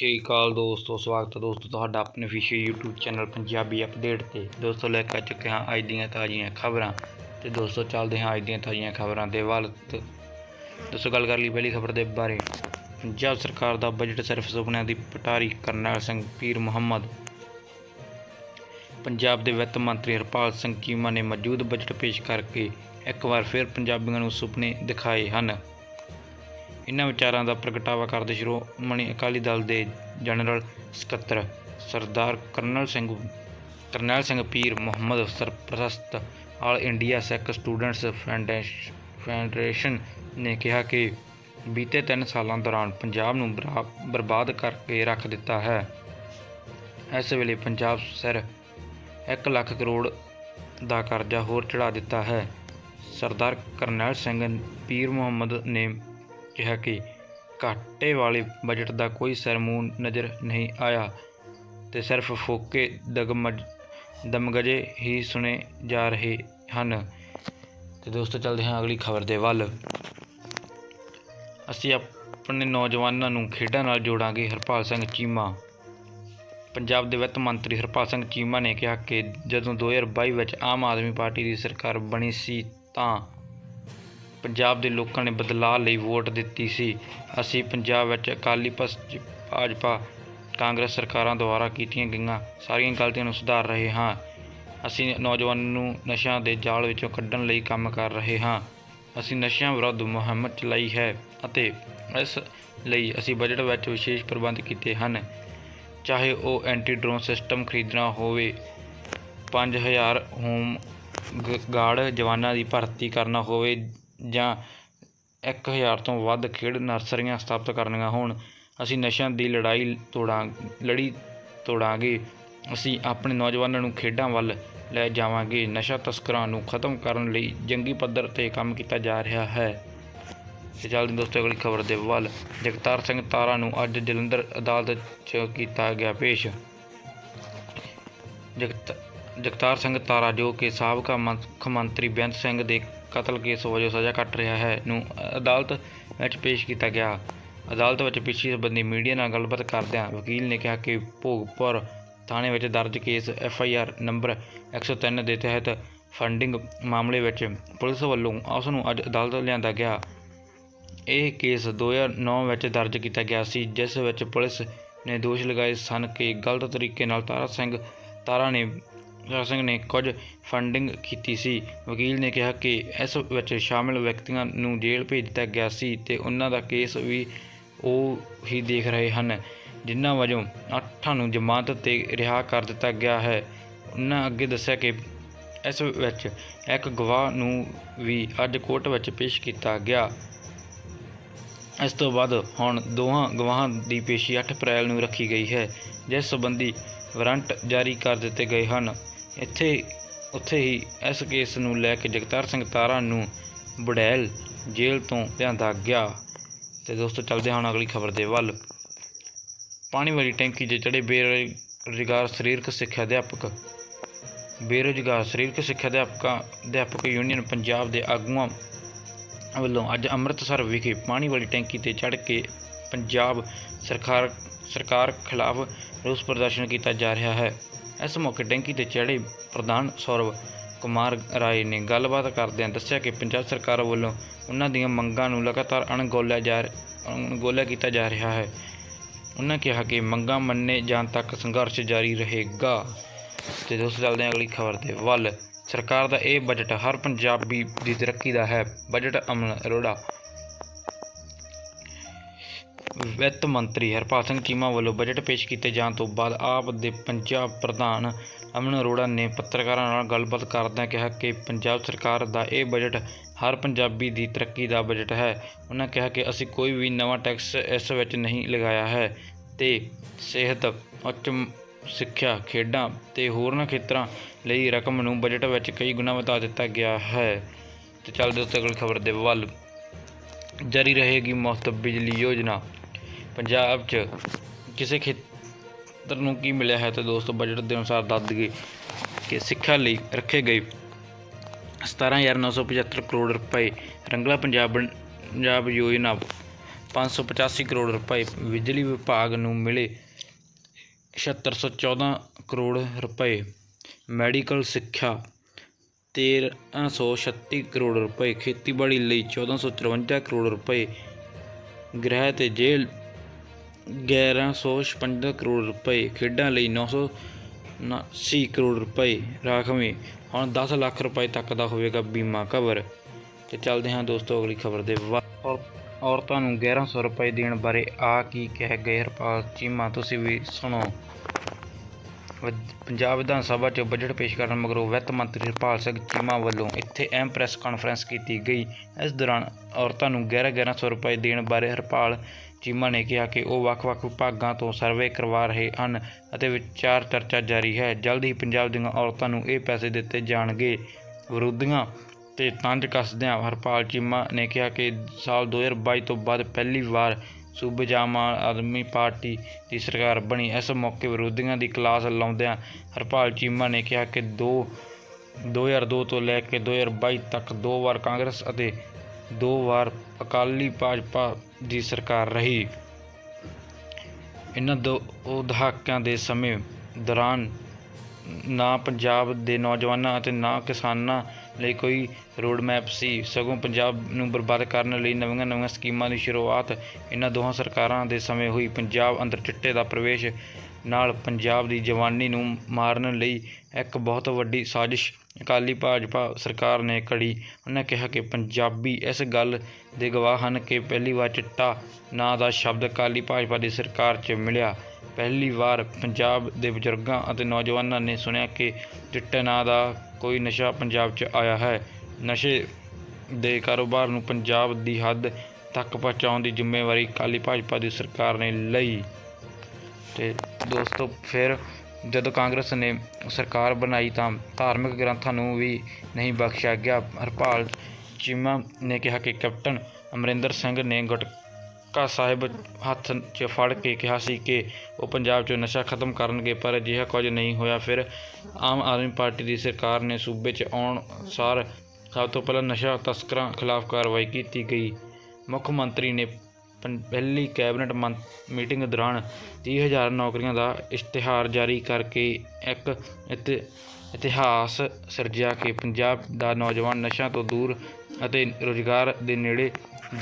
ਸਤਿ ਸ਼੍ਰੀ ਅਕਾਲ ਦੋਸਤੋ, ਸਵਾਗਤ ਹੈ ਦੋਸਤੋ ਤੁਹਾਡਾ ਆਪਣੇ ਫਿਸ਼ੀ YouTube ਚੈਨਲ ਪੰਜਾਬੀ ਅਪਡੇਟ ਤੇ। ਦੋਸਤੋ, ਲੈ ਕੇ ਆ ਚੁੱਕੇ ਹਾਂ ਅੱਜ ਦੀਆਂ ਤਾਜ਼ੀਆਂ ਖਬਰਾਂ ਤੇ ਦੋਸਤੋ, ਚੱਲਦੇ ਹਾਂ ਅੱਜ ਦੀਆਂ ਤਾਜ਼ੀਆਂ ਖਬਰਾਂ ਦੇ ਵੱਲ ਤੇ ਦੋਸਤੋ, ਗੱਲ ਕਰ ਲਈ ਪਹਿਲੀ ਖਬਰ ਦੇ ਬਾਰੇ। ਪੰਜਾਬ ਸਰਕਾਰ ਦਾ ਬਜਟ ਸਿਰਫ ਸੁਪਨਿਆਂ ਦੀ ਪਟਾਰੀ ਕਰਨੈਲ ਸਿੰਘ ਪੀਰ ਮੁਹੰਮਦ। ਪੰਜਾਬ ਦੇ ਵਿੱਤ ਮੰਤਰੀ ਹਰਪਾਲ ਸਿੰਘ ਚੀਮਾ ਨੇ ਮੌਜੂਦ ਬਜਟ ਪੇਸ਼ ਕਰਕੇ ਇੱਕ ਵਾਰ ਫਿਰ ਪੰਜਾਬੀਆਂ ਨੂੰ ਸੁਪਨੇ ਦਿਖਾਏ ਹਨ। ਇਹਨਾਂ ਵਿਚਾਰਾਂ ਦਾ ਪ੍ਰਗਟਾਵਾ ਕਰਦੇ ਸ਼੍ਰੋਮਣੀ ਅਕਾਲੀ ਦਲ ਦੇ ਜਨਰਲ ਸਕੱਤਰ ਸਰਦਾਰ ਕਰਨਲ ਸਿੰਘ, ਕਰਨੈਲ ਸਿੰਘ ਪੀਰ ਮੁਹੰਮਦ ਸਰਪ੍ਰਸਤ ਆਲ ਇੰਡੀਆ ਸਿੱਖ ਸਟੂਡੈਂਟਸ ਫੈਡਰੇਸ਼- ਫੈਡਰੇਸ਼ਨ ਨੇ ਕਿਹਾ ਕਿ ਬੀਤੇ 3 ਸਾਲਾਂ ਦੌਰਾਨ ਪੰਜਾਬ ਨੂੰ ਬਰਾ- ਬਰਬਾਦ ਕਰਕੇ ਰੱਖ ਦਿੱਤਾ ਹੈ। ਇਸ ਵੇਲੇ ਪੰਜਾਬ ਸਿਰ 1 ਲੱਖ ਕਰੋੜ ਦਾ ਕਰਜ਼ਾ ਹੋਰ ਚੜਾ ਦਿੱਤਾ ਹੈ। ਸਰਦਾਰ ਕਰਨੈਲ ਸਿੰਘ ਪੀਰ ਮੁਹੰਮਦ ਨੇ ਕਿਹਾ ਕਿ ਘਾਟੇ ਵਾਲੇ ਬਜਟ ਦਾ ਕੋਈ ਸਿਰ ਨਜ਼ਰ ਨਹੀਂ ਆਇਆ ਤੇ ਸਿਰਫ ਫੋਕੇ ਦਗਮਜ ਦਮਗਜੇ ਹੀ ਸੁਣੇ ਜਾ ਰਹੇ ਹਨ। ਤੇ ਦੋਸਤੋ, ਚੱਲਦੇ ਹਾਂ ਅਗਲੀ ਖਬਰ ਦੇ ਵੱਲ। ਅਸੀਂ ਆਪਣੇ ਨੌਜਵਾਨਾਂ ਨੂੰ ਖੇਡਾਂ ਨਾਲ ਜੋੜਾਂਗੇ, ਹਰਪਾਲ ਸਿੰਘ ਚੀਮਾ। ਪੰਜਾਬ ਦੇ ਵਿੱਤ ਮੰਤਰੀ ਹਰਪਾਲ ਸਿੰਘ ਚੀਮਾ ਨੇ ਕਿਹਾ ਕਿ ਜਦੋਂ 2022 ਵਿੱਚ ਆਮ ਆਦਮੀ ਪਾਰਟੀ ਦੀ ਸਰਕਾਰ ਬਣੀ ਸੀ ਤਾਂ ਪੰਜਾਬ ਦੇ ਲੋਕਾਂ ਨੇ ਬਦਲਾਅ ਲਈ ਵੋਟ ਦਿੱਤੀ ਸੀ। ਅਸੀਂ ਪੰਜਾਬ ਵਿੱਚ ਅਕਾਲੀ ਪਸ ਭਾਜਪਾ, ਕਾਂਗਰਸ ਸਰਕਾਰਾਂ ਦੁਆਰਾ ਕੀਤੀਆਂ ਗਈਆਂ ਸਾਰੀਆਂ ਗਲਤੀਆਂ ਨੂੰ ਸੁਧਾਰ ਰਹੇ ਹਾਂ। ਅਸੀਂ ਨੌਜਵਾਨਾਂ ਨੂੰ ਨਸ਼ਿਆਂ ਦੇ ਜਾਲ ਵਿੱਚੋਂ ਕੱਢਣ ਲਈ ਕੰਮ ਕਰ ਰਹੇ ਹਾਂ। ਅਸੀਂ ਨਸ਼ਿਆਂ ਵਿਰੁੱਧ ਮੁਹਿੰਮ ਚਲਾਈ ਹੈ ਅਤੇ ਇਸ ਲਈ ਅਸੀਂ ਬਜਟ ਵਿੱਚ ਵਿਸ਼ੇਸ਼ ਪ੍ਰਬੰਧ ਕੀਤੇ ਹਨ। ਚਾਹੇ ਉਹ ਐਂਟੀ ਡਰੋਨ ਸਿਸਟਮ ਖਰੀਦਣਾ ਹੋਵੇ 5000 ਹੋਮ ਗਾਰਡ ਜਵਾਨਾਂ ਦੀ ਭਰਤੀ ਕਰਨਾ ਹੋਵੇ ਜਾਂ ਇੱਕ ਹਜ਼ਾਰ ਤੋਂ ਵੱਧ ਖੇਡ ਨਰਸਰੀਆਂ ਸਥਾਪਿਤ ਕਰਨੀਆਂ ਹੋਣ, ਅਸੀਂ ਨਸ਼ਿਆਂ ਦੀ ਲੜਾਈ ਤੋੜਾਂ, ਲੜੀ ਤੋੜਾਂਗੇ, ਅਸੀਂ ਆਪਣੇ ਨੌਜਵਾਨਾਂ ਨੂੰ ਖੇਡਾਂ ਵੱਲ ਲੈ ਜਾਵਾਂਗੇ, ਨਸ਼ਾ ਤਸਕਰਾਂ ਨੂੰ ਖਤਮ ਕਰਨ ਲਈ ਜੰਗੀ ਪੱਧਰ ਤੇ ਕੰਮ ਕੀਤਾ ਜਾ ਰਿਹਾ ਹੈ। ਤੇ ਚੱਲਦੇ ਦੋਸਤੋ, ਅਗਲੀ ਖਬਰ ਦੇ ਵੱਲ ਜਗਤਾਰ ਸਿੰਘ ਤਾਰਾ ਨੂੰ ਅੱਜ ਜਲੰਧਰ ਅਦਾਲਤ 'ਚ ਕੀਤਾ ਗਿਆ ਪੇਸ਼। ਜਗਤ, ਜਗਤਾਰ ਸਿੰਘ ਤਾਰਾ, ਜੋ ਕਿ ਸਾਬਕਾ ਮੁੱਖ ਮੰਤਰੀ ਬੇਅੰਤ ਸਿੰਘ ਦੇ ਕਤਲ ਕੇਸ ਵਜੋਂ ਸਜ਼ਾ ਕੱਟ ਰਿਹਾ ਹੈ ਨੂੰ ਅਦਾਲਤ ਵਿੱਚ ਪੇਸ਼ ਕੀਤਾ ਗਿਆ। ਅਦਾਲਤ ਵਿੱਚ ਪਿੱਛੇ ਸੰਬੰਧੀ ਮੀਡੀਆ ਨਾਲ ਗੱਲਬਾਤ ਕਰਦਿਆਂ ਵਕੀਲ ਨੇ ਕਿਹਾ ਕਿ ਭੋਗਪੁਰ ਥਾਣੇ ਵਿੱਚ ਦਰਜ case F I R number 103 ਦੇ ਤਹਿਤ ਫੰਡਿੰਗ ਮਾਮਲੇ ਵਿੱਚ ਪੁਲਿਸ ਵੱਲੋਂ ਉਸ ਨੂੰ ਅੱਜ ਅਦਾਲਤ ਲਿਆਂਦਾ ਗਿਆ। ਇਹ ਕੇਸ 2009 ਵਿੱਚ ਦਰਜ ਕੀਤਾ ਗਿਆ ਸੀ, ਜਿਸ ਵਿੱਚ ਪੁਲਿਸ ਨੇ ਦੋਸ਼ ਲਗਾਏ ਸਨ ਕਿ ਗਲਤ ਤਰੀਕੇ ਨਾਲ ਤਾਰਾ ਸਿੰਘ ਤਾਰਾ ਨੇ ਤਾਰਾ ਸਿੰਘ ਨੇ ਕੁਝ ਫੰਡਿੰਗ ਕੀਤੀ ਸੀ। ਵਕੀਲ ਨੇ ਕਿਹਾ ਕਿ ਇਸ ਵਿੱਚ ਸ਼ਾਮਿਲ ਵਿਅਕਤੀਆਂ ਨੂੰ ਜੇਲ੍ਹ ਭੇਜ ਦਿੱਤਾ ਗਿਆ ਸੀ ਤੇ ਉਹਨਾਂ ਦਾ ਕੇਸ ਵੀ ਉਹ ਹੀ ਦੇਖ ਰਹੇ ਹਨ, ਜਿਨ੍ਹਾਂ ਵਜੋਂ ਅੱਠਾਂ ਨੂੰ ਜ਼ਮਾਨਤ ਤੇ ਰਿਹਾ ਕਰ ਦਿੱਤਾ ਗਿਆ ਹੈ। ਉਹਨਾਂ ਅੱਗੇ ਦੱਸਿਆ ਕਿ ਇਸ ਵਿੱਚ ਇੱਕ ਗਵਾਹ ਨੂੰ ਵੀ ਅੱਜ ਕੋਰਟ ਵਿੱਚ ਪੇਸ਼ ਕੀਤਾ ਗਿਆ। ਇਸ ਤੋਂ ਬਾਅਦ ਹੁਣ ਦੋਹਾਂ ਗਵਾਹਾਂ ਦੀ ਪੇਸ਼ੀ 8 ਅਪ੍ਰੈਲ ਨੂੰ ਰੱਖੀ ਗਈ ਹੈ, ਜਿਸ ਸੰਬੰਧੀ ਵਾਰੰਟ ਜਾਰੀ ਕਰ ਦਿੱਤੇ ਗਏ ਹਨ। ਇੱਥੇ ਉੱਥੇ ਹੀ ਇਸ ਕੇਸ ਨੂੰ ਲੈ ਕੇ ਜਗਤਾਰ ਸਿੰਘ ਤਾਰਾ ਨੂੰ ਬੁੜੈਲ ਜੇਲ੍ਹ ਤੋਂ ਲਿਆਂਦਾ ਗਿਆ। ਤੇ ਦੋਸਤੋ, ਚੱਲਦੇ ਹਾਂ ਹੁਣ ਅਗਲੀ ਖਬਰ ਦੇ ਵੱਲ। ਪਾਣੀ ਵਾਲੀ ਟੈਂਕੀ 'ਤੇ ਚੜੇ ਬੇਰੁਜ਼ਗਾਰ ਸਰੀਰਕ ਸਿੱਖਿਆ ਅਧਿਆਪਕ। ਬੇਰੁਜ਼ਗਾਰ ਸਰੀਰਕ ਸਿੱਖਿਆ ਅਧਿਆਪਕਾਂ, ਅਧਿਆਪਕ ਯੂਨੀਅਨ ਪੰਜਾਬ ਦੇ ਆਗੂਆਂ ਵੱਲੋਂ ਅੱਜ ਅੰਮ੍ਰਿਤਸਰ ਵਿਖੇ ਪਾਣੀ ਵਾਲੀ ਟੈਂਕੀ ਤੇ ਚੜ੍ਹ ਕੇ ਪੰਜਾਬ ਸਰਕਾਰ ਸਰਕਾਰ ਖਿਲਾਫ ਰੋਸ ਪ੍ਰਦਰਸ਼ਨ ਕੀਤਾ ਜਾ ਰਿਹਾ ਹੈ। ਇਸ ਮੌਕੇ ਟੈਂਕੀ ਤੇ ਚੜ੍ਹੇ ਪ੍ਰਧਾਨ ਸੌਰਵ ਕੁਮਾਰ ਰਾਏ ਨੇ ਗੱਲਬਾਤ ਕਰਦਿਆਂ ਦੱਸਿਆ ਕਿ ਪੰਜਾਬ ਸਰਕਾਰ ਵੱਲੋਂ ਉਹਨਾਂ ਦੀਆਂ ਮੰਗਾਂ ਨੂੰ ਲਗਾਤਾਰ ਅਣਗੌਲਿਆ ਜਾ ਅਣਗੌਲਿਆ ਕੀਤਾ ਜਾ ਰਿਹਾ ਹੈ। ਉਹਨਾਂ ਕਿਹਾ ਕਿ ਮੰਗਾਂ ਮੰਨੇ ਜਾਣ ਤੱਕ ਸੰਘਰਸ਼ ਜਾਰੀ ਰਹੇਗਾ। ਤੇ ਦੋਸਤੋ, ਚੱਲਦੇ ਹਾਂ ਅਗਲੀ ਖਬਰ ਦੇ ਵੱਲ, ਸਰਕਾਰ ਦਾ ਇਹ ਬਜਟ ਹਰ ਪੰਜਾਬੀ ਦੀ ਤਰੱਕੀ ਦਾ ਹੈ। ਬਜਟ ਅਮਨ ਅਰੋੜਾ ਵਿੱਤ ਮੰਤਰੀ ਹਰਪਾਲ ਸਿੰਘ ਚੀਮਾ ਵੱਲੋਂ ਬਜਟ ਪੇਸ਼ ਕੀਤੇ ਜਾਣ ਤੋਂ ਬਾਅਦ ਆਪ ਦੇ ਪੰਜਾਬ ਪ੍ਰਧਾਨ ਅਮਨ ਅਰੋੜਾ ਨੇ ਪੱਤਰਕਾਰਾਂ ਨਾਲ ਗੱਲਬਾਤ ਕਰਦਿਆਂ ਕਿਹਾ ਕਿ ਪੰਜਾਬ ਸਰਕਾਰ ਦਾ ਇਹ ਬਜਟ ਹਰ ਪੰਜਾਬੀ ਦੀ ਤਰੱਕੀ ਦਾ ਬਜਟ ਹੈ। ਉਹਨਾਂ ਕਿਹਾ ਕਿ ਅਸੀਂ ਕੋਈ ਵੀ ਨਵਾਂ ਟੈਕਸ ਇਸ ਵਿੱਚ ਨਹੀਂ ਲਗਾਇਆ ਹੈ ਤੇ ਸਿਹਤ, ਉੱਚ ਸਿੱਖਿਆ, ਖੇਡਾਂ ਤੇ ਹੋਰਨਾਂ ਖੇਤਰਾਂ ਲਈ ਰਕਮ ਨੂੰ ਬਜਟ ਵਿੱਚ ਕਈ ਗੁਣਾ ਵਧਾ ਦਿੱਤਾ ਗਿਆ ਹੈ। ਤੇ ਚੱਲਦੇ ਉੱਤੇ ਅਗਲੀ ਖਬਰ ਦੇ ਵੱਲ ਜਾਰੀ ਰਹੇਗੀ ਮੁਫਤ ਬਿਜਲੀ ਯੋਜਨਾ। ਪੰਜਾਬ 'ਚ ਕਿਸੇ ਖੇਤਰ ਨੂੰ ਕੀ ਮਿਲਿਆ ਹੈ ਤੇ ਦੋਸਤੋ ਬਜਟ ਦੇ ਅਨੁਸਾਰ ਦੱਸ ਦਈਏ ਕਿ ਸਿੱਖਿਆ ਲਈ ਰੱਖੇ ਗਏ 17975 ਕਰੋੜ ਰੁਪਏ ਰੰਗਲਾ ਪੰਜਾਬ ਪੰਜਾਬ ਯੋਜਨਾ 585 ਕਰੋੜ ਰੁਪਏ ਬਿਜਲੀ ਵਿਭਾਗ ਨੂੰ ਮਿਲੇ 7614 ਕਰੋੜ ਰੁਪਏ ਮੈਡੀਕਲ ਸਿੱਖਿਆ 1336 ਕਰੋੜ ਰੁਪਏ ਖੇਤੀਬਾੜੀ ਲਈ 1454 ਕਰੋੜ ਰੁਪਏ ਗ੍ਰਹਿ ਤੇ ਜੇਲ੍ਹ 1156 ਕਰੋੜ ਰੁਪਏ, ਖੇਡਾਂ ਲਈ 980 ਕਰੋੜ ਰੁਪਏ ਰਾਖਵੇਂ। ਹੁਣ 10 ਲੱਖ ਰੁਪਏ ਤੱਕ ਦਾ ਹੋਵੇਗਾ ਬੀਮਾ ਕਵਰ। ਤੇ ਚੱਲਦੇ ਹਾਂ ਦੋਸਤੋ, ਅਗਲੀ ਖਬਰ ਦੇ ਔਰਤਾਂ ਨੂੰ 1100 ਰੁਪਏ ਦੇਣ ਬਾਰੇ ਆ ਕੀ ਕਹਿ ਗਏ ਹਰਪਾਲ ਚੀਮਾ, ਤੁਸੀਂ ਵੀ ਸੁਣੋ। ਪੰਜਾਬ ਵਿਧਾਨ ਸਭਾ 'ਚ ਬਜਟ ਪੇਸ਼ ਕਰਨ ਮਗਰੋਂ ਵਿੱਤ ਮੰਤਰੀ ਹਰਪਾਲ ਸਿੰਘ ਚੀਮਾ ਵੱਲੋਂ ਇੱਥੇ ਅਹਿਮ ਪ੍ਰੈਸ ਕਾਨਫਰੰਸ ਕੀਤੀ ਗਈ। ਇਸ ਦੌਰਾਨ ਔਰਤਾਂ ਨੂੰ 11-1100 ਰੁਪਏ ਦੇਣ ਬਾਰੇ ਹਰਪਾਲ ਚੀਮਾ ਨੇ ਕਿਹਾ ਕਿ ਉਹ ਵੱਖ-ਵੱਖ ਵਿਭਾਗਾਂ ਤੋਂ ਸਰਵੇ ਕਰਵਾ ਰਹੇ ਹਨ ਅਤੇ ਵਿਚਾਰ ਚਰਚਾ ਜਾਰੀ ਹੈ। ਜਲਦ ਹੀ ਪੰਜਾਬ ਦੀਆਂ ਔਰਤਾਂ ਨੂੰ ਇਹ ਪੈਸੇ ਦਿੱਤੇ ਜਾਣਗੇ। ਵਿਰੋਧੀਆਂ ਤੇ ਤੰਜ ਕੱਸਦਿਆਂ ਹਰਪਾਲ ਚੀਮਾ ਨੇ ਕਿਹਾ ਕਿ ਸਾਲ 2022 ਤੋਂ ਬਾਅਦ ਪਹਿਲੀ ਵਾਰ ਸੂਬੇ 'ਚ ਆਮ ਆਦਮੀ ਪਾਰਟੀ ਦੀ ਸਰਕਾਰ ਬਣੀ। ਇਸ ਮੌਕੇ ਵਿਰੋਧੀਆਂ ਦੀ ਕਲਾਸ ਲਾਉਂਦਿਆਂ ਹਰਪਾਲ ਚੀਮਾ ਨੇ ਕਿਹਾ ਕਿ ਦੋ 2002 ਤੋਂ ਲੈ ਕੇ 2022 ਤੱਕ ਦੋ ਵਾਰ ਕਾਂਗਰਸ ਅਤੇ ਦੋ ਵਾਰ ਅਕਾਲੀ ਭਾਜਪਾ ਦੀ ਸਰਕਾਰ ਰਹੀ। ਇਹਨਾਂ ਦੋ ਉਹ ਦਹਾਕਿਆਂ ਦੇ ਸਮੇਂ ਦੌਰਾਨ ਨਾ ਪੰਜਾਬ ਦੇ ਨੌਜਵਾਨਾਂ ਅਤੇ ਨਾ ਕਿਸਾਨਾਂ ਲਈ ਕੋਈ ਰੋਡ ਮੈਪ ਸੀ। ਸਗੋਂ ਪੰਜਾਬ ਨੂੰ ਬਰਬਾਦ ਕਰਨ ਲਈ ਨਵੀਆਂ ਨਵੀਆਂ ਸਕੀਮਾਂ ਦੀ ਸ਼ੁਰੂਆਤ ਇਹਨਾਂ ਦੋਹਾਂ ਸਰਕਾਰਾਂ ਦੇ ਸਮੇਂ ਹੋਈ। ਪੰਜਾਬ ਅੰਦਰ ਚਿੱਟੇ ਦਾ ਪ੍ਰਵੇਸ਼ ਨਾਲ ਪੰਜਾਬ ਦੀ ਜਵਾਨੀ ਨੂੰ ਮਾਰਨ ਲਈ ਇੱਕ ਬਹੁਤ ਵੱਡੀ ਸਾਜ਼ਿਸ਼ ਅਕਾਲੀ ਭਾਜਪਾ ਸਰਕਾਰ ਨੇ ਘੜੀ ਉਹਨਾਂ ਕਿਹਾ ਕਿ ਪੰਜਾਬੀ ਇਸ ਗੱਲ ਦੇ ਗਵਾਹ ਹਨ ਕਿ ਪਹਿਲੀ ਵਾਰ ਚਿੱਟਾ ਨਾਂ ਦਾ ਸ਼ਬਦ ਅਕਾਲੀ ਭਾਜਪਾ ਦੀ ਸਰਕਾਰ 'ਚ ਮਿਲਿਆ। ਪਹਿਲੀ ਵਾਰ ਪੰਜਾਬ ਦੇ ਬਜ਼ੁਰਗਾਂ ਅਤੇ ਨੌਜਵਾਨਾਂ ਨੇ ਸੁਣਿਆ ਕਿ ਚਿੱਟੇ ਨਾਂ ਦਾ ਕੋਈ ਨਸ਼ਾ ਪੰਜਾਬ 'ਚ ਆਇਆ ਹੈ। ਨਸ਼ੇ ਦੇ ਕਾਰੋਬਾਰ ਨੂੰ ਪੰਜਾਬ ਦੀ ਹੱਦ ਤੱਕ ਪਹੁੰਚਾਉਣ ਦੀ ਜ਼ਿੰਮੇਵਾਰੀ ਅਕਾਲੀ ਭਾਜਪਾ ਦੀ ਸਰਕਾਰ ਨੇ ਲਈ। ਤੇ ਦੋਸਤੋ, ਫਿਰ ਜਦੋਂ ਕਾਂਗਰਸ ਨੇ ਸਰਕਾਰ ਬਣਾਈ ਤਾਂ ਧਾਰਮਿਕ ਗ੍ਰੰਥਾਂ ਨੂੰ ਵੀ ਨਹੀਂ ਬਖਸ਼ਿਆ ਗਿਆ। ਹਰਪਾਲ ਚੀਮਾ ਨੇ ਕਿਹਾ ਕਿ ਕੈਪਟਨ ਅਮਰਿੰਦਰ ਸਿੰਘ ਨੇ ਗੁਟਕਾ ਸਾਹਿਬ ਹੱਥ 'ਚ ਫੜ ਕੇ ਕਿਹਾ ਸੀ ਕਿ ਉਹ ਪੰਜਾਬ 'ਚ ਨਸ਼ਾ ਖਤਮ ਕਰਨਗੇ, ਪਰ ਅਜਿਹਾ ਕੁਝ ਨਹੀਂ ਹੋਇਆ। ਫਿਰ ਆਮ ਆਦਮੀ ਪਾਰਟੀ ਦੀ ਸਰਕਾਰ ਨੇ ਸੂਬੇ 'ਚ ਆਉਣ ਸਾਰ ਸਭ ਤੋਂ ਪਹਿਲਾਂ ਨਸ਼ਾ ਤਸਕਰਾਂ ਖਿਲਾਫ ਕਾਰਵਾਈ ਕੀਤੀ ਗਈ। ਮੁੱਖ ਮੰਤਰੀ ਨੇ ਪਹਿਲੀ ਕੈਬਨਿਟ ਮੰ- ਮੀਟਿੰਗ ਦੌਰਾਨ ਤੀਹ ਹਜ਼ਾਰ ਨੌਕਰੀਆਂ ਦਾ ਇਸ਼ਤਿਹਾਰ ਜਾਰੀ ਕਰਕੇ ਇੱਕ ਇਤਿ, ਇਤਿਹਾਸ ਸਿਰਜਿਆ ਕਿ ਪੰਜਾਬ ਦਾ ਨੌਜਵਾਨ ਨਸ਼ਿਆਂ ਤੋਂ ਦੂਰ ਅਤੇ ਰੁਜ਼ਗਾਰ ਦੇ ਨੇੜੇ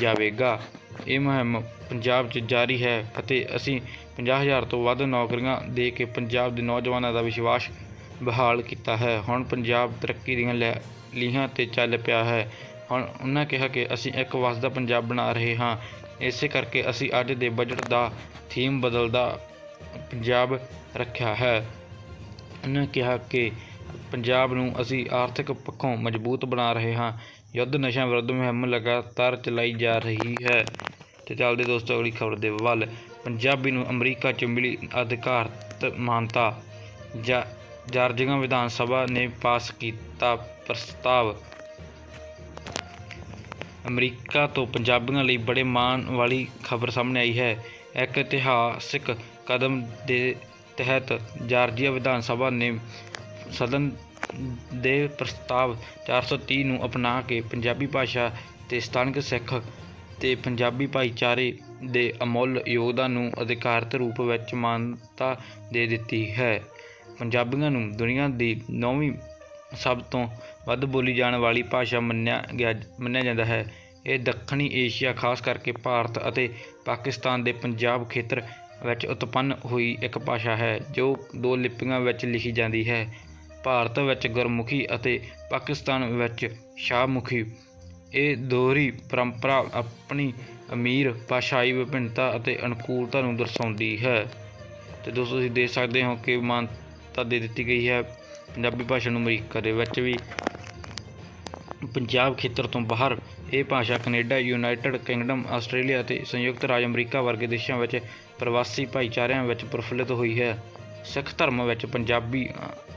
ਜਾਵੇਗਾ। ਇਹ ਮੁਹਿੰਮ ਪੰਜਾਬ 'ਚ ਜਾਰੀ ਹੈ ਅਤੇ ਅਸੀਂ 50000 ਤੋਂ ਵੱਧ ਨੌਕਰੀਆਂ ਦੇ ਕੇ ਪੰਜਾਬ ਦੇ ਨੌਜਵਾਨਾਂ ਦਾ ਵਿਸ਼ਵਾਸ ਬਹਾਲ ਕੀਤਾ ਹੈ। ਹੁਣ ਪੰਜਾਬ ਤਰੱਕੀ ਦੀਆਂ ਲੈ- ਲੀਹਾਂ ਤੇ ਚੱਲ ਪਿਆ ਹੈ। ਹੁਣ ਉਹਨਾਂ ਕਿਹਾ ਕਿ ਅਸੀਂ ਇੱਕ ਵਸਦਾ ਪੰਜਾਬ ਬਣਾ ਰਹੇ ਹਾਂ। ਇਸੇ ਕਰਕੇ ਅਸੀਂ ਅੱਜ ਦੇ ਬਜਟ ਦਾ ਥੀਮ ਬਦਲਦਾ ਪੰਜਾਬ ਰੱਖਿਆ ਹੈ। ਉਹਨਾਂ ਕਿਹਾ ਕਿ ਪੰਜਾਬ ਨੂੰ ਅਸੀਂ ਆਰਥਿਕ ਪੱਖੋਂ ਮਜ਼ਬੂਤ ਬਣਾ ਰਹੇ ਹਾਂ। ਯੁੱਧ ਨਸ਼ਾ ਵਿਰੁੱਧ ਮੁਹਿੰਮ ਲਗਾਤਾਰ ਚਲਾਈ ਜਾ ਰਹੀ ਹੈ। ਤੇ ਚੱਲਦੇ ਦੋਸਤੋ, ਅਗਲੀ ਖਬਰ ਦੇ ਵੱਲ। ਪੰਜਾਬੀ ਨੂੰ ਅਮਰੀਕਾ 'ਚ ਮਿਲੀ ਅਧਿਕਾਰਤ ਮਾਨਤਾ। ਜਾ ਵਿਧਾਨ ਸਭਾ ਨੇ ਪਾਸ ਕੀਤਾ ਪ੍ਰਸਤਾਵ। ਅਮਰੀਕਾ ਤੋਂ ਪੰਜਾਬੀਆਂ ਲਈ ਬੜੇ ਮਾਣ ਵਾਲੀ ਖਬਰ ਸਾਹਮਣੇ ਆਈ ਹੈ। ਇੱਕ ਇਤਿਹਾਸਕ ਕਦਮ ਦੇ ਤਹਿਤ ਜਾਰਜੀਆ ਵਿਧਾਨ ਸਭਾ ਨੇ ਸਦਨ ਦੇ ਪ੍ਰਸਤਾਵ 430 ਨੂੰ ਅਪਣਾ ਕੇ ਪੰਜਾਬੀ ਭਾਸ਼ਾ ਤੇ ਸਥਾਨਕ ਸਿੱਖ ਤੇ ਪੰਜਾਬੀ ਭਾਈਚਾਰੇ ਦੇ ਅਮੁੱਲ ਯੋਗਦਾਨ ਨੂੰ ਅਧਿਕਾਰਤ ਰੂਪ ਵਿੱਚ ਮਾਨਤਾ ਦੇ ਦਿੱਤੀ ਹੈ। ਪੰਜਾਬੀਆਂ ਨੂੰ ਦੁਨੀਆ ਦੀ ਨੌਵੀਂ ਸਭ ਤੋਂ ਵੱਧ ਬੋਲੀ ਜਾਣ ਵਾਲੀ ਭਾਸ਼ਾ ਮੰਨਿਆ ਗਿਆ, ਮੰਨਿਆ ਜਾਂਦਾ ਹੈ। ਇਹ ਦੱਖਣੀ ਏਸ਼ੀਆ, ਖਾਸ ਕਰਕੇ ਭਾਰਤ ਅਤੇ ਪਾਕਿਸਤਾਨ ਦੇ ਪੰਜਾਬ ਖੇਤਰ ਵਿੱਚ ਉਤਪੰਨ ਹੋਈ ਇੱਕ ਭਾਸ਼ਾ ਹੈ, ਜੋ ਦੋ ਲਿਪੀਆਂ ਵਿੱਚ ਲਿਖੀ ਜਾਂਦੀ ਹੈ। ਭਾਰਤ ਵਿੱਚ ਗੁਰਮੁਖੀ ਅਤੇ ਪਾਕਿਸਤਾਨ ਵਿੱਚ ਸ਼ਾਹਮੁਖੀ। ਇਹ ਦੋਹਰੀ ਪਰੰਪਰਾ ਆਪਣੀ ਅਮੀਰ ਭਾਸ਼ਾਈ ਵਿਭਿੰਨਤਾ ਅਤੇ ਅਨੁਕੂਲਤਾ ਨੂੰ ਦਰਸਾਉਂਦੀ ਹੈ। ਤੇ ਦੋਸਤੋ, ਤੁਸੀਂ ਦੇਖ ਸਕਦੇ ਹੋ ਕਿ ਮਾਨਤਾ ਦੇ ਦਿੱਤੀ ਗਈ ਹੈ। ਪੰਜਾਬੀ ਭਾਸ਼ਾ ਨੂੰ ਅਮਰੀਕਾ ਦੇ ਵਿੱਚ ਵੀ ਪੰਜਾਬ ਖੇਤਰ ਤੋਂ ਬਾਹਰ ਇਹ ਭਾਸ਼ਾ ਕੈਨੇਡਾ, ਯੂਨਾਈਟਿਡ ਕਿੰਗਡਮ, ਆਸਟ੍ਰੇਲੀਆ ਅਤੇ ਸੰਯੁਕਤ ਰਾਜ ਅਮਰੀਕਾ ਵਰਗੇ ਦੇਸ਼ਾਂ ਵਿੱਚ ਪ੍ਰਵਾਸੀ ਭਾਈਚਾਰਿਆਂ ਵਿੱਚ ਪ੍ਰਫੁੱਲਿਤ ਹੋਈ ਹੈ। ਸਿੱਖ ਧਰਮ ਵਿੱਚ ਪੰਜਾਬੀ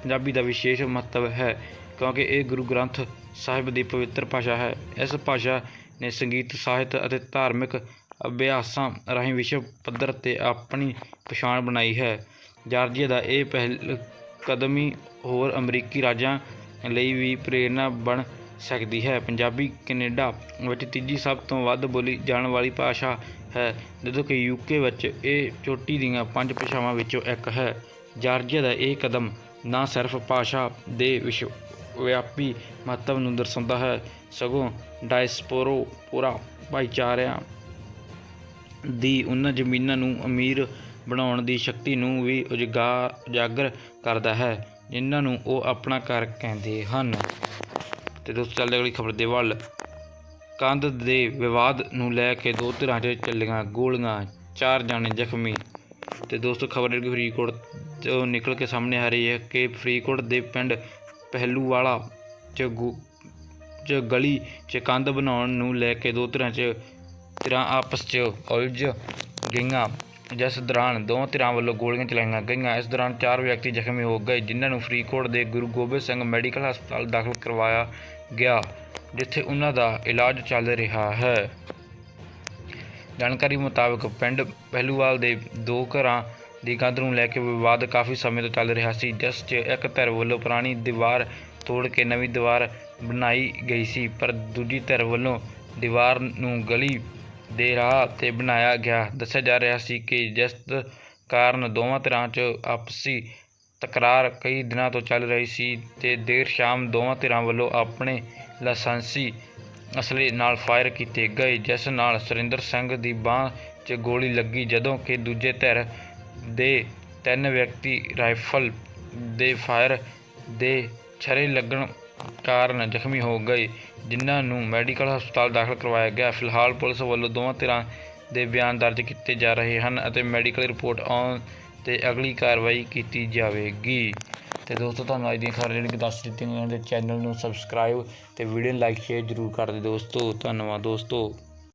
ਪੰਜਾਬੀ ਦਾ ਵਿਸ਼ੇਸ਼ ਮਹੱਤਵ ਹੈ ਕਿਉਂਕਿ ਇਹ ਗੁਰੂ ਗ੍ਰੰਥ ਸਾਹਿਬ ਦੀ ਪਵਿੱਤਰ ਭਾਸ਼ਾ ਹੈ। ਇਸ ਭਾਸ਼ਾ ਨੇ ਸੰਗੀਤ, ਸਾਹਿਤ ਅਤੇ ਧਾਰਮਿਕ ਅਭਿਆਸਾਂ ਰਾਹੀਂ ਵਿਸ਼ਵ ਪੱਧਰ ਤੇ ਆਪਣੀ ਪਛਾਣ ਬਣਾਈ ਹੈ। ਜਾਰਜੀਆ ਦਾ ਇਹ ਪਹਿਲ ਕਦਮ ਹੀ ਹੋਰ ਅਮਰੀਕੀ ਰਾਜਾਂ ਲਈ ਵੀ ਪ੍ਰੇਰਨਾ ਬਣ ਸਕਦੀ ਹੈ। ਪੰਜਾਬੀ ਕੈਨੇਡਾ ਵਿੱਚ ਤੀਜੀ ਸਭ ਤੋਂ ਵੱਧ ਬੋਲੀ ਜਾਣ ਵਾਲੀ ਭਾਸ਼ਾ ਹੈ, ਜਦੋਂ ਕਿ ਯੂਕੇ ਵਿੱਚ ਇਹ ਚੋਟੀ ਦੀਆਂ ਪੰਜ ਭਾਸ਼ਾਵਾਂ ਵਿੱਚੋਂ ਇੱਕ ਹੈ। ਜਾਰਜੀਆ ਦਾ ਇਹ ਕਦਮ ਨਾ ਸਿਰਫ ਭਾਸ਼ਾ ਦੇ ਵਿਸ਼ਵਵਿਆਪੀ ਮਹੱਤਵ ਨੂੰ ਦਰਸਾਉਂਦਾ ਹੈ, ਸਗੋਂ ਡਾਇਸਪੋਰੋ ਪੂਰਾ ਭਾਈਚਾਰਿਆਂ ਦੀ ਉਹਨਾਂ ਜ਼ਮੀਨਾਂ ਨੂੰ ਅਮੀਰ ਬਣਾਉਣ ਦੀ ਸ਼ਕਤੀ ਨੂੰ ਵੀ ਉਜਗਾ ਉਜਾਗਰ ਕਰਦਾ ਹੈ। ਜਿਨ੍ਹਾਂ ਨੂੰ ਉਹ ਆਪਣਾ ਘਰ ਕਹਿੰਦੇ ਹਨ। ਤੇ ਦੋਸਤੋ, ਚੱਲਦੇ ਅਗਲੀ ਖਬਰ ਦੇ ਵੱਲ। ਕੰਧ ਦੇ ਵਿਵਾਦ ਨੂੰ ਲੈ ਕੇ ਦੋ ਧਿਰਾਂ 'ਚ ਚੱਲੀਆਂ ਗੋਲੀਆਂ, ਚਾਰ ਜਾਣੇ ਜ਼ਖਮੀ। ਤੇ ਦੋਸਤੋ, ਖਬਰ ਜਿਹੜੀ ਫਰੀਦਕੋਟ ਤੋਂ ਨਿਕਲ ਕੇ ਸਾਹਮਣੇ ਆ ਰਹੀ ਹੈ ਕਿ ਫਰੀਦਕੋਟ ਦੇ ਪਿੰਡ ਪਹਿਲੂਵਾਲਾ 'ਚ ਗੁ- 'ਚ ਗਲੀ 'ਚ ਕੰਧ ਬਣਾਉਣ ਨੂੰ ਲੈ ਕੇ ਦੋ ਧਿਰਾਂ 'ਚ, ਧਿਰਾਂ ਆਪਸ 'ਚ ਉਲਝ ਗਈਆਂ। ਜਿਸ ਦੌਰਾਨ ਦੋਵਾਂ ਧਿਰਾਂ ਵੱਲੋਂ ਗੋਲੀਆਂ ਚਲਾਈਆਂ ਗਈਆਂ। ਇਸ ਦੌਰਾਨ ਚਾਰ ਵਿਅਕਤੀ ਜ਼ਖਮੀ ਹੋ ਗਏ, ਜਿਨ੍ਹਾਂ ਨੂੰ ਫਰੀਦਕੋਟ ਦੇ ਗੁਰੂ ਗੋਬਿੰਦ ਸਿੰਘ ਮੈਡੀਕਲ ਹਸਪਤਾਲ ਦਾਖਲ ਕਰਵਾਇਆ ਗਿਆ, ਜਿੱਥੇ ਉਹਨਾਂ ਦਾ ਇਲਾਜ ਚੱਲ ਰਿਹਾ ਹੈ। ਜਾਣਕਾਰੀ ਮੁਤਾਬਕ ਪਿੰਡ ਪਹਿਲੂਵਾਲ ਦੇ ਦੋ ਘਰਾਂ ਦੀ ਕੰਧ ਨੂੰ ਲੈ ਕੇ ਵਿਵਾਦ ਕਾਫੀ ਸਮੇਂ ਤੋਂ ਚੱਲ ਰਿਹਾ ਸੀ, ਜਿਸ 'ਚ ਇੱਕ ਧਿਰ ਵੱਲੋਂ ਪੁਰਾਣੀ ਦੀਵਾਰ ਤੋੜ ਕੇ ਨਵੀਂ ਦੀਵਾਰ ਬਣਾਈ ਗਈ ਸੀ, ਪਰ ਦੂਜੀ ਧਿਰ ਵੱਲੋਂ ਦੀਵਾਰ ਨੂੰ ਗਲੀ ਦੇ ਰਾਹ ਤੇ ਬਣਾਇਆ ਗਿਆ। ਦੱਸਿਆ ਜਾ ਰਿਹਾ ਸੀ ਕਿ ਜਿਸ ਕਾਰਨ ਦੋਵਾਂ ਧਿਰਾਂ 'ਚ ਆਪਸੀ ਤਕਰਾਰ ਕਈ ਦਿਨਾਂ ਤੋਂ ਚੱਲ ਰਹੀ ਸੀ ਤੇ ਦੇਰ ਸ਼ਾਮ ਦੋਵਾਂ ਧਿਰਾਂ ਵੱਲੋਂ ਆਪਣੇ ਲਾਇਸੈਂਸੀ ਅਸਲੇ ਨਾਲ ਫਾਇਰ ਕੀਤੇ ਗਏ, ਜਿਸ ਨਾਲ ਸੁਰਿੰਦਰ ਸਿੰਘ ਦੀ ਬਾਹ 'ਚ ਗੋਲੀ ਲੱਗੀ, ਜਦੋਂ ਕਿ ਦੂਜੇ ਧਿਰ ਦੇ ਤਿੰਨ ਵਿਅਕਤੀ ਰਾਈਫਲ ਦੇ ਫਾਇਰ ਦੇ ਛਰੇ ਲੱਗਣ ਕਾਰਨ ਜ਼ਖਮੀ ਹੋ ਗਏ। ਜਿਨ੍ਹਾਂ ਨੂੰ ਮੈਡੀਕਲ ਹਸਪਤਾਲ ਦਾਖਲ ਕਰਵਾਇਆ ਗਿਆ। ਫਿਲਹਾਲ ਪੁਲਿਸ ਵੱਲੋਂ ਦੋਵਾਂ ਧਿਰਾਂ ਦੇ ਬਿਆਨ ਦਰਜ ਕੀਤੇ ਜਾ ਰਹੇ ਹਨ ਅਤੇ ਮੈਡੀਕਲ ਰਿਪੋਰਟ ਆਉਣ ਤੇ ਅਗਲੀ ਕਾਰਵਾਈ ਕੀਤੀ ਜਾਵੇਗੀ। ਤੇ ਦੋਸਤੋ, ਤੁਹਾਨੂੰ ਅੱਜ ਦੀਆਂ ਖਬਰਾਂ ਜਿਹੜੀਆਂ ਦੱਸ ਦਿੱਤੀਆਂ ਗਈਆਂ ਤੇ ਚੈਨਲ ਨੂੰ ਸਬਸਕ੍ਰਾਈਬ ਤੇ ਵੀਡੀਓ ਨੂੰ ਲਾਈਕ, ਸ਼ੇਅਰ ਜ਼ਰੂਰ ਕਰ ਦਿਓ ਦੋਸਤੋ। ਧੰਨਵਾਦ ਦੋਸਤੋ।